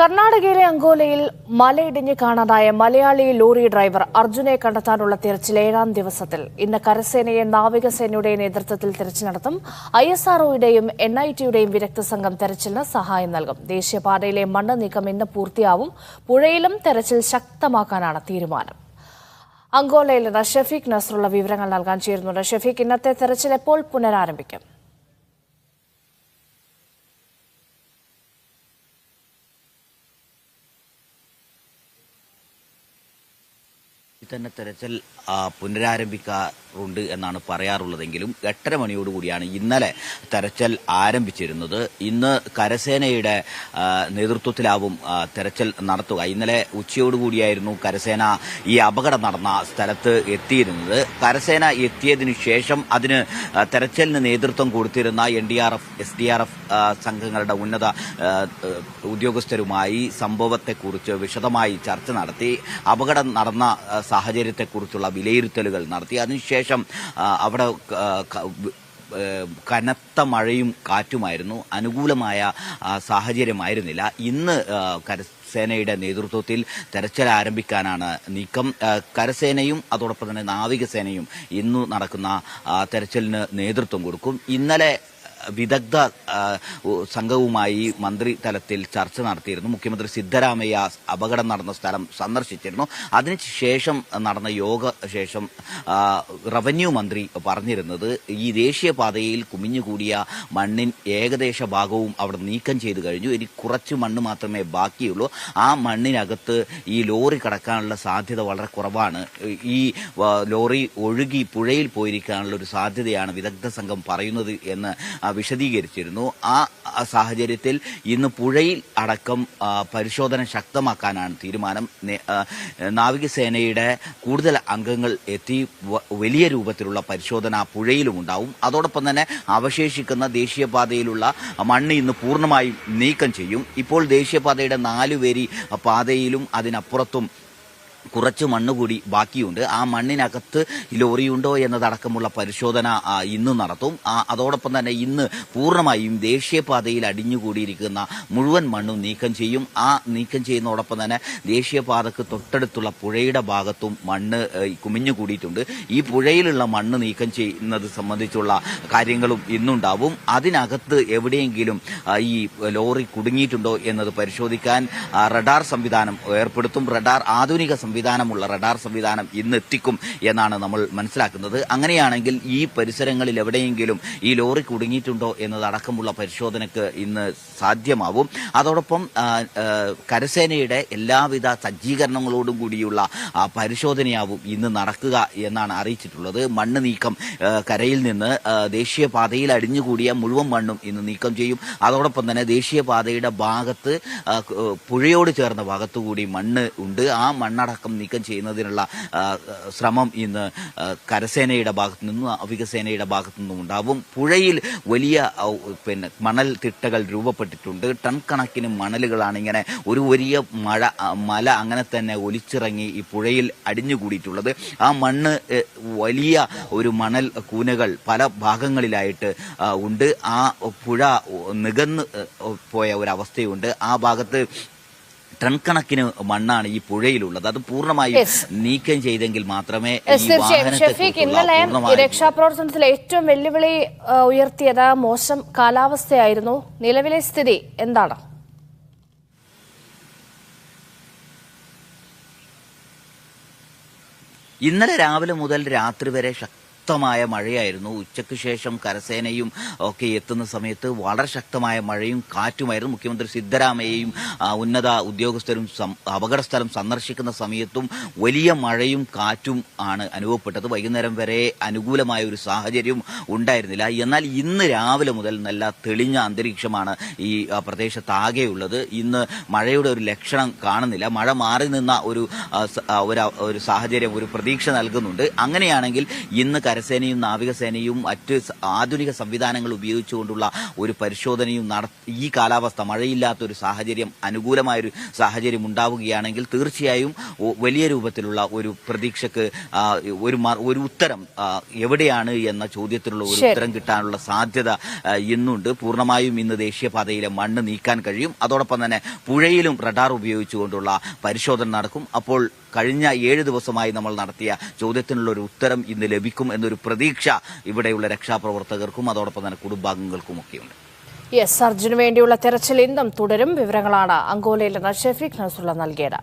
കർണാടകയിലെ അങ്കോലയിൽ മലയിടിഞ്ഞ് കാണാതായ Malayali lorry driver അർജുനെ കണ്ടെത്താനുള്ള തിരച്ചിൽ ഏഴാം ദിവസത്തിൽ. ഇന്ന് കരസേനയെ നാവികസേനയുടെ നേതൃത്വത്തിൽ തിരച്ചിൽ നടത്തും. ഐ എസ് ആർഒയുടെയും എൻ ഐ ടിയുടെയും വിദഗ്ധ സംഘം തെരച്ചിലിന് സഹായം നൽകും. ദേശീയപാതയിലെ മണ്ണ് നീക്കം ഇന്ന് പൂർത്തിയാവും. പുഴയിലും തെരച്ചിൽ ശക്തമാക്കാനാണ് തീരുമാനം. അങ്കോലയിൽ നിന്ന് ഷെഫീഖ് നസറുള്ള വിവരങ്ങൾ നൽകാൻ ചേരുന്നുണ്ട്. ഷെഫീഖ് ഇന്നത്തെ തെരച്ചിൽ എപ്പോൾ പുനരാരംഭിക്കും? തന്നെ തെരച്ചിൽ ആ, പുനരാരംഭിക്കാറുണ്ട് എന്നാണ് പറയാറുള്ളതെങ്കിലും എട്ടര മണിയോടുകൂടിയാണ് ഇന്നലെ തെരച്ചിൽ ആരംഭിച്ചിരുന്നത്. ഇന്ന് കരസേനയുടെ നേതൃത്വത്തിലാവും തെരച്ചിൽ നടത്തുക. ഇന്നലെ ഉച്ചയോടുകൂടിയായിരുന്നു കരസേന ഈ അപകടം നടന്ന സ്ഥലത്ത് എത്തിയിരുന്നത്. കരസേന എത്തിയതിനു ശേഷം അതിന് തെരച്ചിലിന് നേതൃത്വം കൊടുത്തിരുന്ന N D R F S D R F സംഘങ്ങളുടെ ഉന്നത ഉദ്യോഗസ്ഥരുമായി സംഭവത്തെക്കുറിച്ച് വിശദമായി ചർച്ച നടത്തി. അപകടം നടന്ന സാഹചര്യത്തെക്കുറിച്ചുള്ള വിലയിരുത്തലുകൾ നടത്തി. അതിനുശേഷം ആ, അവിടെ കനത്ത മഴയും കാറ്റുമായിരുന്നു. അനുകൂലമായ സാഹചര്യമായിരുന്നില്ല. ഇന്ന് കരസേനയുടെ നേതൃത്വത്തിൽ തെരച്ചിൽ ആരംഭിക്കാനാണ് നീക്കം. കരസേനയും അതോടൊപ്പം തന്നെ നാവികസേനയും ഇന്നു നടക്കുന്ന തെരച്ചിലിന് നേതൃത്വം കൊടുക്കും. ഇന്നലെ വിദഗ്ധ സംഘവുമായി മന്ത്രി തലത്തിൽ ചർച്ച നടത്തിയിരുന്നു. മുഖ്യമന്ത്രി സിദ്ധരാമയ്യ അപകടം നടന്ന സ്ഥലം സന്ദർശിച്ചിരുന്നു. അതിനുശേഷം നടന്ന യോഗ ശേഷം റവന്യൂ മന്ത്രി പറഞ്ഞിരുന്നത് ഈ ദേശീയപാതയിൽ കുമിഞ്ഞുകൂടിയ മണ്ണിൻ ഏകദേശ ഭാഗവും അവിടെ നീക്കം ചെയ്തു കഴിഞ്ഞു. ഇനി കുറച്ച് മണ്ണ് മാത്രമേ ബാക്കിയുള്ളൂ. ആ മണ്ണിനകത്ത് ഈ ലോറി കടക്കാനുള്ള സാധ്യത വളരെ കുറവാണ്. ഈ ലോറി ഒഴുകി പുഴയിൽ പോയിരിക്കാനുള്ള ഒരു സാധ്യതയാണ് വിദഗ്ധ സംഘം പറയുന്നത് എന്ന് വിശദീകരിച്ചിരുന്നു. ആ സാഹചര്യത്തിൽ ഇന്ന് പുഴയിൽ അടക്കം പരിശോധന ശക്തമാക്കാനാണ് തീരുമാനം. നാവികസേനയുടെ കൂടുതൽ അംഗങ്ങൾ എത്തി വലിയ രൂപത്തിലുള്ള പരിശോധന പുഴയിലും ഉണ്ടാവും. അതോടൊപ്പം തന്നെ അവശേഷിക്കുന്ന ദേശീയപാതയിലുള്ള മണ്ണ് ഇന്ന് പൂർണമായും നീക്കം ചെയ്യും. ഇപ്പോൾ ദേശീയപാതയുടെ നാലുപേരി പാതയിലും അതിനപ്പുറത്തും കുറച്ച് മണ്ണ് കൂടി ബാക്കിയുണ്ട്. ആ മണ്ണിനകത്ത് ലോറിയുണ്ടോ എന്നതടക്കമുള്ള പരിശോധന ഇന്ന് നടത്തും. അതോടൊപ്പം തന്നെ ഇന്ന് പൂർണമായും ദേശീയപാതയിൽ അടിഞ്ഞുകൂടിയിരിക്കുന്ന മുഴുവൻ മണ്ണും നീക്കം ചെയ്യും. ആ നീക്കം ചെയ്യുന്നതോടൊപ്പം തന്നെ ദേശീയപാതക്ക് തൊട്ടടുത്തുള്ള പുഴയുടെ ഭാഗത്തും മണ്ണ് കുമിഞ്ഞുകൂടിയിട്ടുണ്ട്. ഈ പുഴയിലുള്ള മണ്ണ് നീക്കം ചെയ്യുന്നത് സംബന്ധിച്ചുള്ള കാര്യങ്ങളും ഇന്നുണ്ടാവും. അതിനകത്ത് എവിടെയെങ്കിലും ഈ ലോറി കുടുങ്ങിയിട്ടുണ്ടോ എന്നത് പരിശോധിക്കാൻ റഡാർ സംവിധാനം ഏർപ്പെടുത്തും. റഡാർ ആധുനിക സംവിധാനമുള്ള റഡാർ സംവിധാനം ഇന്ന് എത്തിക്കും എന്നാണ് നമ്മൾ മനസ്സിലാക്കുന്നത്. അങ്ങനെയാണെങ്കിൽ ഈ പരിസരങ്ങളിൽ എവിടെയെങ്കിലും ഈ ലോറി കുടുങ്ങിയിട്ടുണ്ടോ എന്നതടക്കമുള്ള പരിശോധനയ്ക്ക് ഇന്ന് സാധ്യമാവും. അതോടൊപ്പം കരസേനയുടെ എല്ലാവിധ സജ്ജീകരണങ്ങളോടും കൂടിയുള്ള പരിശോധനയാവും ഇന്ന് നടക്കുക എന്നാണ് അറിയിച്ചിട്ടുള്ളത്. മണ്ണ് നീക്കം കരയിൽ നിന്ന് ദേശീയപാതയിൽ അടിഞ്ഞുകൂടിയ മുഴുവൻ മണ്ണും ഇന്ന് നീക്കം ചെയ്യും. അതോടൊപ്പം തന്നെ ദേശീയപാതയുടെ ഭാഗത്ത് പുഴയോട് ചേർന്ന ഭാഗത്തുകൂടി മണ്ണ് ഉണ്ട്. ആ മണ്ണടക്കം നീക്കം ചെയ്യുന്നതിനുള്ള ശ്രമം ഇന്ന് കരസേനയുടെ ഭാഗത്തു നിന്നും നാവികസേനയുടെ ഭാഗത്തു നിന്നും ഉണ്ടാവും. പുഴയിൽ വലിയ പിന്നെ മണൽ തിട്ടകൾ രൂപപ്പെട്ടിട്ടുണ്ട്. ടൺ കണക്കിന് മണലുകളാണ് ഇങ്ങനെ ഒരു വലിയ മഴ മല അങ്ങനെ തന്നെ ഒലിച്ചിറങ്ങി ഈ പുഴയിൽ അടിഞ്ഞുകൂടിയിട്ടുള്ളത്. ആ മണ്ണ് വലിയ ഒരു മണൽ കൂനകൾ പല ഭാഗങ്ങളിലായിട്ട് ഉണ്ട്. ആ പുഴ നികന്ന് പോയ ഒരവസ്ഥയുണ്ട് ആ ഭാഗത്ത് ടൺ കണക്കിന് മണ്ണാണ് ഈ പുഴയിലുള്ളത്. അത് പൂർണമായും നീക്കം ചെയ്തെങ്കിൽ മാത്രമേ ഷെഫീഖ് ഇന്നലെ രക്ഷാപ്രവർത്തനത്തിൽ ഏറ്റവും വെല്ലുവിളി ഉയർത്തിയത് മോശം കാലാവസ്ഥയായിരുന്നു. നിലവിലെ സ്ഥിതി എന്താണ്? ഇന്നലെ രാവിലെ മുതൽ രാത്രി വരെ ശക്തമായ മഴയായിരുന്നു. ഉച്ചയ്ക്ക് ശേഷം കരസേനയും ഒക്കെ എത്തുന്ന സമയത്ത് വളരെ ശക്തമായ മഴയും കാറ്റുമായിരുന്നു. മുഖ്യമന്ത്രി സിദ്ധരാമയ്യയും ഉന്നത ഉദ്യോഗസ്ഥരും അപകടസ്ഥലം അപകട സ്ഥലം സന്ദർശിക്കുന്ന സമയത്തും വലിയ മഴയും കാറ്റും ആണ് അനുഭവപ്പെട്ടത്. വൈകുന്നേരം വരെ അനുകൂലമായ ഒരു സാഹചര്യം ഉണ്ടായിരുന്നില്ല. എന്നാൽ ഇന്ന് രാവിലെ മുതൽ നല്ല തെളിഞ്ഞ അന്തരീക്ഷമാണ് ഈ പ്രദേശത്താകെയുള്ളത്. ഇന്ന് മഴയുടെ ഒരു ലക്ഷണം കാണുന്നില്ല. മഴ മാറി നിന്ന ഒരു ഒരു സാഹചര്യം ഒരു പ്രതീക്ഷ നൽകുന്നുണ്ട്. അങ്ങനെയാണെങ്കിൽ ഇന്ന് കര കരസേനയും നാവികസേനയും മറ്റ് ആധുനിക സംവിധാനങ്ങൾ ഉപയോഗിച്ചുകൊണ്ടുള്ള ഒരു പരിശോധനയും നട ഈ കാലാവസ്ഥ മഴയില്ലാത്ത ഒരു സാഹചര്യം അനുകൂലമായൊരു സാഹചര്യം ഉണ്ടാവുകയാണെങ്കിൽ തീർച്ചയായും വലിയ രൂപത്തിലുള്ള ഒരു പ്രതീക്ഷക്ക് ഒരു ഒരു ഉത്തരം എവിടെയാണ് എന്ന ചോദ്യത്തിനുള്ള ഒരു ഉത്തരം കിട്ടാനുള്ള സാധ്യത ഇന്നുണ്ട്. പൂർണമായും ഇന്ന് ദേശീയപാതയിലെ മണ്ണ് നീക്കാൻ കഴിയും. അതോടൊപ്പം തന്നെ പുഴയിലും റഡാർ ഉപയോഗിച്ചുകൊണ്ടുള്ള പരിശോധന നടക്കും. അപ്പോൾ കഴിഞ്ഞ ഏഴ് ദിവസമായി നമ്മൾ നടത്തിയ ചോദ്യത്തിനുള്ള ഒരു ഉത്തരം ഇന്ന് ലഭിക്കും എന്നൊരു പ്രതീക്ഷ ഇവിടെയുള്ള രക്ഷാപ്രവർത്തകർക്കും അതോടൊപ്പം തന്നെ കുടുംബാംഗങ്ങൾക്കും കുടുംബാംഗങ്ങൾക്കുമൊക്കെയുണ്ട്. യെസ് സർജിനു വേണ്ടിയുള്ള തെരച്ചിൽ ഇന്നും തുടരും. വിവരങ്ങളാണ് അങ്കോലയിൽ നിന്ന് ഷെഫീഖ് നസുള്ള നൽകിയത്.